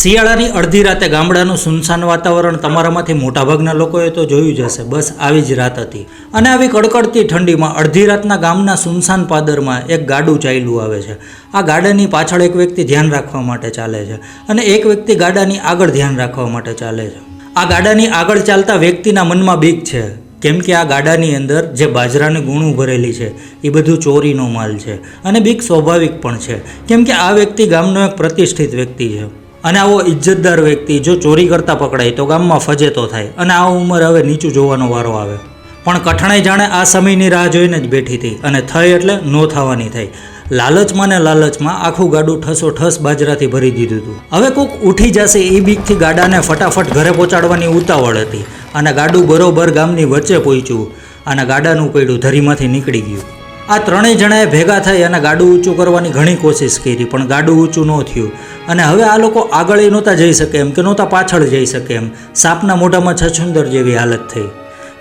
શિયાળાની અડધી રાતે ગામડાનું સુનસાન વાતાવરણ તમારામાંથી મોટાભાગના લોકોએ તો જોયું જ હશે. બસ આવી જ રાત હતી. અને આવી કડકડતી ઠંડીમાં અડધી રાતના ગામના સુનસાન પાદરમાં એક ગાડું ચાલ્યું આવે છે. આ ગાડાની પાછળ એક વ્યક્તિ ધ્યાન રાખવા માટે ચાલે છે અને એક વ્યક્તિ ગાડાની આગળ ધ્યાન રાખવા માટે ચાલે છે. આ ગાડાની આગળ ચાલતા વ્યક્તિના મનમાં બીક છે. કેમ કે આ ગાડાની અંદર જે બાજરાની ગુણું ભરેલી છે, એ બધું ચોરીનો માલ છે અને બીક સ્વાભાવિક પણ છે. કેમ કે આ વ્યક્તિ ગામનો એક પ્રતિષ્ઠિત વ્યક્તિ છે. અને આવો ઇજ્જતદાર વ્યક્તિ જો ચોરી કરતા પકડાય તો ગામમાં ફજેતો થાય. અને આ ઉંમર હવે નીચું જોવાનો વારો આવે. પણ કઠણાઈ જાણે આ સમયની રાહ જોઈને જ બેઠી હતી અને થઈ એટલે નો થવાની થઈ. લાલચમાં ને લાલચમાં આખું ગાડું ઠસો ઠસ બાજરાથી ભરી દીધું હતું. હવે કોક ઉઠી જશે એ બીકથી ગાડાને ફટાફટ ઘરે પહોંચાડવાની ઉતાવળ હતી. અને ગાડું બરોબર ગામની વચ્ચે પહોંચ્યું. અને ગાડાનું પૈડું ધરીમાંથી નીકળી ગયું. આ ત્રણેય જણાએ ભેગા થઈ અને ગાડું ઊંચું કરવાની ઘણી કોશિશ કરી, પણ ગાડું ઊંચું ન થયું. અને હવે આ લોકો આગળ એ નહોતા જઈ શકે એમ, કે નહોતા પાછળ જઈ શકે એમ. સાપના મોઢામાં છછુંદર જેવી હાલત થઈ,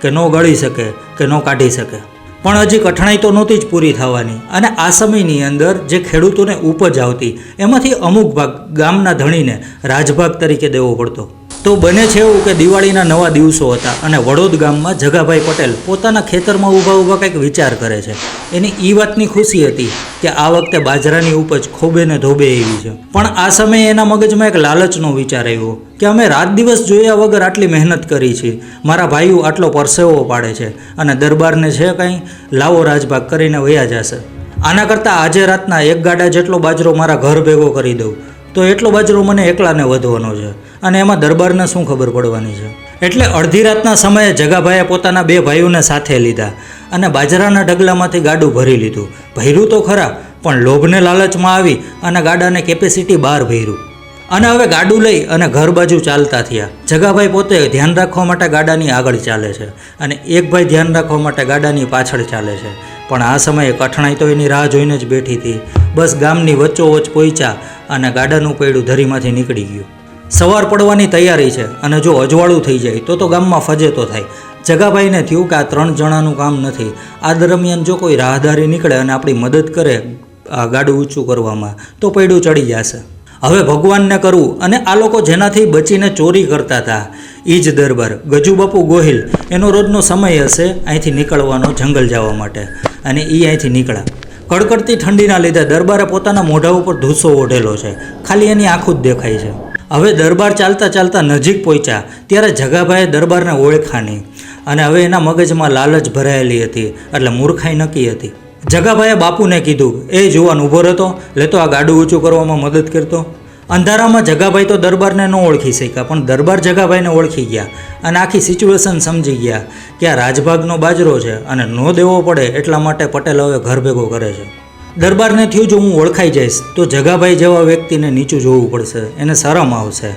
કે ન ગળી શકે, કે ન કાઢી શકે. પણ હજી કઠણાઈ તો નહોતી જ પૂરી થવાની. અને આ સમયની અંદર જે ખેડૂતોને ઉપજ આવતી, એમાંથી અમુક ભાગ ગામના ધણીને રાજભાગ તરીકે દેવો પડતો. તો બને છે એવું કે દિવાળીના નવા દિવસો હતા અને વડોદ ગામમાં જગાભાઈ પટેલ પોતાના ખેતરમાં ઊભા ઊભા કંઈક વિચાર કરે છે. એની એ વાતની ખુશી હતી કે આ વખતે બાજરાની ઉપજ ખોબે ને ધોબે એવી છે. પણ આ સમયે એના મગજમાં એક લાલચનો વિચાર આવ્યો કે અમે રાત દિવસ જોયા વગર આટલી મહેનત કરી છે. મારા ભાઈઓ આટલો પરસેવો પાડે છે અને દરબારને છે કંઈ લાવો રાજભાગ કરીને વયા જશે. આના કરતાં આજે રાતના એક ગાડા જેટલો બાજરો મારા ઘર ભેગો કરી દઉં. તો એટલો બાજરો મને એકલાને વધવાનો છે. અને એમાં દરબારને શું ખબર પડવાની છે? એટલે અડધી રાતના સમયે જગાભાઈએ પોતાના બે ભાઈઓને સાથે લીધા અને બાજરાના ઢગલામાંથી ગાડું ભરી લીધું. ભર્યું તો ખરા, પણ લોભને લાલચમાં આવી અને ગાડાને કેપેસિટી બહાર ભર્યું. અને હવે ગાડું લઈ અને ઘર બાજુ ચાલતા થયા. જગાભાઈ પોતે ધ્યાન રાખવા માટે ગાડાની આગળ ચાલે છે અને એક ભાઈ ધ્યાન રાખવા માટે ગાડાની પાછળ ચાલે છે. પણ આ સમયે કઠણાઈ તો એની રાહ જોઈને જ બેઠી હતી. બસ ગામની વચ્ચોવચ્ચ પહોંચ્યા અને ગાડાનું પૈડું ધરીમાંથી નીકળી ગયું. સવાર પડવાની તૈયારી છે અને જો અજવાળું થઈ જાય તો તો ગામમાં ફજેતો થાય. જગાભાઈને થયું કે આ ત્રણ જણાનું કામ નથી. આ દરમિયાન જો કોઈ રાહદારી નીકળે અને આપણી મદદ કરે આ ગાડું ઊંચું કરવામાં, તો પૈડું ચડી જશે. હવે ભગવાનને કરવું અને આ લોકો જેનાથી બચીને ચોરી કરતા હતા એ જ દરબાર. ગજુબાપુ ગોહિલ, એનો રોજનો સમય હશે અહીંથી નીકળવાનો જંગલ જવા માટે. અને એ અહીંથી નીકળ્યા. કડકડતી ઠંડીના લીધે દરબારે પોતાના મોઢા ઉપર ધૂસો ઓઢેલો છે. ખાલી એની આંખું જ દેખાય છે. હવે દરબાર ચાલતા ચાલતા નજીક પહોંચ્યા. ત્યારે જગાભાઈએ દરબારને ઓળખા નહીં અને હવે એના મગજમાં લાલચ ભરાયેલી હતી, એટલે મૂર્ખાઈ નક્કી હતી. જગાભાઈએ બાપુને કીધું, એ જુવાન ઊભો રહેતો લેતો આ ગાડું ઊંચું કરવામાં મદદ કરતો. અંધારામાં જગાભાઈ તો દરબારને ન ઓળખી શક્યા, પણ દરબાર જગાભાઈને ઓળખી ગયા અને આખી સિચ્યુએશન સમજી ગયા કે આ રાજભાગનો બાજરો છે અને ન દેવો પડે એટલા માટે પટેલ હવે ઘર ભેગો કરે છે. દરબારને થયું જો હું ઓળખાઈ જઈશ, તો જગાભાઈ જેવા વ્યક્તિને નીચું જોવું પડશે. એને શરમ આવશે.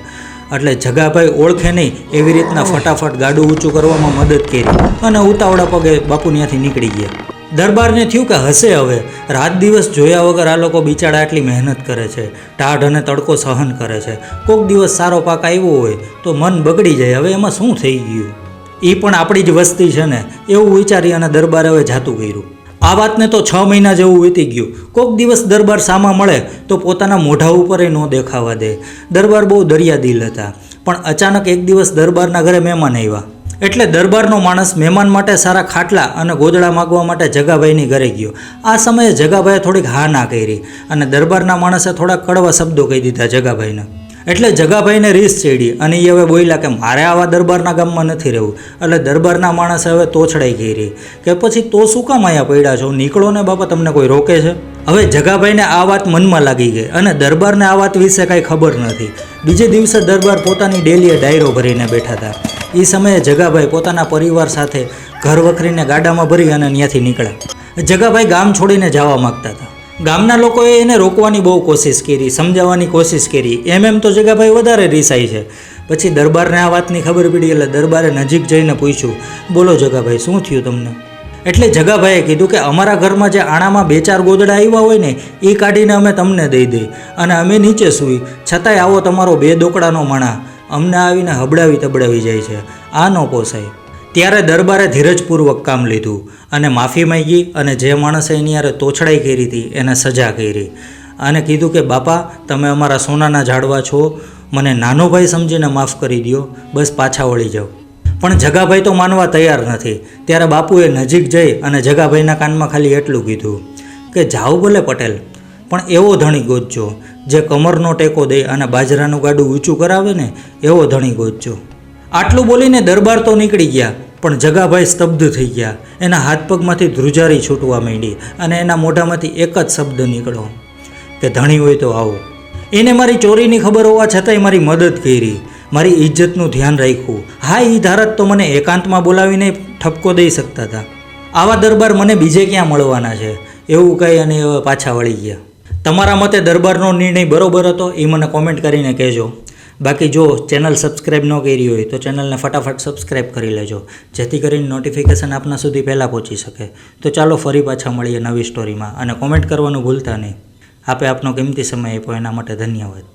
એટલે જગાભાઈ ઓળખે નહીં એવી રીતના ફટાફટ ગાડું ઊંચું કરવામાં મદદ કરી અને ઉતાવળા પગે બાપુ ત્યાંથી નીકળી ગયા. દરબારને થયું કે હશે હવે. રાત દિવસ જોયા વગર આ લોકો બિચારા આટલી મહેનત કરે છે. ટાઢ અને તડકો સહન કરે છે. કોઈક દિવસ સારો પાક આવ્યો હોય, તો મન બગડી જાય. હવે એમાં શું થઈ ગયું? એ પણ આપણી જ વસ્તી છે ને. એવું વિચારી અને દરબારે હવે જાતું કર્યું. આ વાતને તો છ મહિના જેવું વીતી ગયું. કોઈક દિવસ દરબાર સામા મળે તો પોતાના મોઢા ઉપર ન દેખાવા દે. દરબાર બહુ દરિયા દિલ હતા. પણ અચાનક એક દિવસ દરબારના ઘરે મહેમાન આવ્યા. એટલે દરબારનો માણસ મહેમાન માટે સારા ખાટલા અને ગોદડા માગવા માટે જગાભાઈની ઘરે ગયો. આ સમયે જગાભાઈએ થોડીક હા ના કરી અને દરબારના માણસે થોડા કડવા શબ્દો કહી દીધા જગાભાઈને. એટલે જગાભાઈને રીસ ચડી અને એ હવે બોલ્યા કે મારે આવા દરબારના ગામમાં નથી રહેવું. એટલે દરબારના માણસે હવે તોછડાઈ કરી કે પછી તો શું કામ અહીંયા પડ્યા છો? નીકળો ને બાપા, તમને કોઈ રોકે છે? હવે જગાભાઈને આ વાત મનમાં લાગી ગઈ અને દરબારને આ વાત વિશે કાંઈ ખબર નથી. બીજે દિવસે દરબાર પોતાની ડેલીએ ડાયરો ભરીને બેઠા હતા. એ સમયે જગાભાઈ પોતાના પરિવાર સાથે ઘર વખરીને ગાડામાં ભરી અને ત્યાંથી નીકળ્યા. જગાભાઈ ગામ છોડીને જવા માગતા હતા. ગામના લોકોએ એને રોકવાની બહુ કોશિશ કરી, સમજાવવાની કોશિશ કરી. એમ એમ તો જગાભાઈ વધારે રીસાય છે. પછી દરબારને આ વાતની ખબર પડી એટલે દરબારે નજીક જઈને પૂછ્યું, બોલો જગાભાઈ, શું થયું તમને? એટલે જગાભાઈએ કીધું કે અમારા ઘરમાં જે આણામાં બે ચાર ગોદડા આવ્યા હોય ને એ કાઢીને અમે તમને દઈ દઈ અને અમે નીચે સૂઈ. છતાંય આવો તમારો બે દોકડાનો માણા અમને આવીને હબડાવી તબડાવી જાય છે. આ ન પોસાય. ત્યારે દરબારે ધીરજપૂર્વક કામ લીધું અને માફી માંગી અને જે માણસે એની યારે તોછડાઈ કરી હતી, એને સજા કરી. અને કીધું કે, બાપા, તમે અમારા સોનાના ઝાડવા છો. મને નાનો ભાઈ સમજીને માફ કરી દ્યો. બસ પાછા વળી જાઓ. પણ જગાભાઈ તો માનવા તૈયાર નથી. ત્યારે બાપુએ નજીક જઈ અને જગાભાઈના કાનમાં ખાલી એટલું કીધું કે, જાઓ ભલે પટેલ, પણ એવો ધણી ગોતજો. જે કમરનો ટેકો દે અને બાજરાનું ગાડું ઊંચું કરાવે ને, એવો ધણી ગોતજો. આટલું બોલીને દરબાર તો નીકળી ગયા, પણ જગાભાઈ સ્તબ્ધ થઈ ગયા. એના હાથ પગમાંથી ધ્રુજારી છૂટવા માંડી અને એના મોઢામાંથી એક જ શબ્દ નીકળ્યો કે ધણી હોય તો આવો. એને મારી ચોરીની ખબર હોવા છતાંય મારી મદદ કરી, મારી ઇજ્જતનું ધ્યાન રાખ્યું. હા એ ધારત તો મને એકાંતમાં બોલાવીને ઠપકો દઈ શકતા હતા. આવા દરબાર મને બીજે ક્યાં મળવાના છે? એવું કહી અને પાછા વળી ગયા. તમારા મતે દરબારનો નિર્ણય બરોબર હતો એ મને કોમેન્ટ કરીને કહેજો. બાકી જો ચેનલ સબસ્ક્રાઈબ ન કરી હોય તો ચેનલને ફટાફટ સબસ્ક્રાઈબ કરી લેજો, જેથી કરીને નોટિફિકેશન આપના સુધી પહેલાં પહોંચી શકે. તો ચાલો ફરી પાછા મળીએ નવી સ્ટોરીમાં અને કોમેન્ટ કરવાનું ભૂલતા નહીં. આપે આપનો કિંમતી સમય આપ્યો, એના માટે ધન્યવાદ.